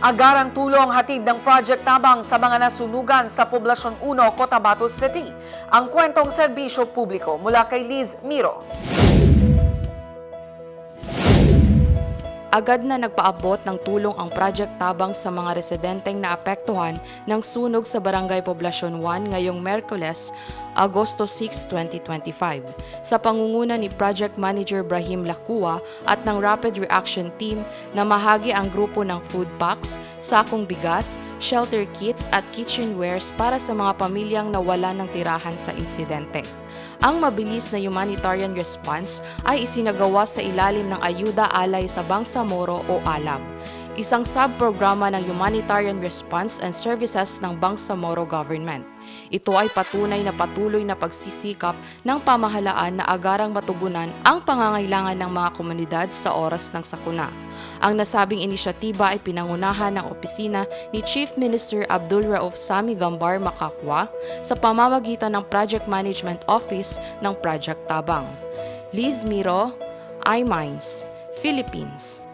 Agarang tulong hatid ng Project Tabang sa mga nasunugan sa Poblasyon 1, Cotabato City. Ang kwentong serbisyo publiko mula kay Liz Miro. Agad na nagpaabot ng tulong ang Project Tabang sa mga residenteng naapektuhan ng sunog sa Barangay Poblasyon 1 ngayong Merkules, Agosto 6, 2025. Sa pangunguna ni Project Manager Brahim Lakua at ng Rapid Reaction Team na mahagi ang grupo ng food packs, sakong bigas, shelter kits at kitchenwares para sa mga pamilyang nawala ng tirahan sa insidente. Ang mabilis na humanitarian response ay isinagawa sa ilalim ng Ayuda Alay sa Bangsamoro o ALAB, isang subprograma ng Humanitarian Response and Services ng Bangsamoro Government. Ito ay patunay na patuloy na pagsisikap ng pamahalaan na agarang matugunan ang pangangailangan ng mga komunidad sa oras ng sakuna. Ang nasabing inisyatiba ay pinangunahan ng opisina ni Chief Minister Abdul Rauf Sami Gambar Makakwa sa pamamagitan ng Project Management Office ng Project Tabang. Liz Miro, iMinds, Philippines.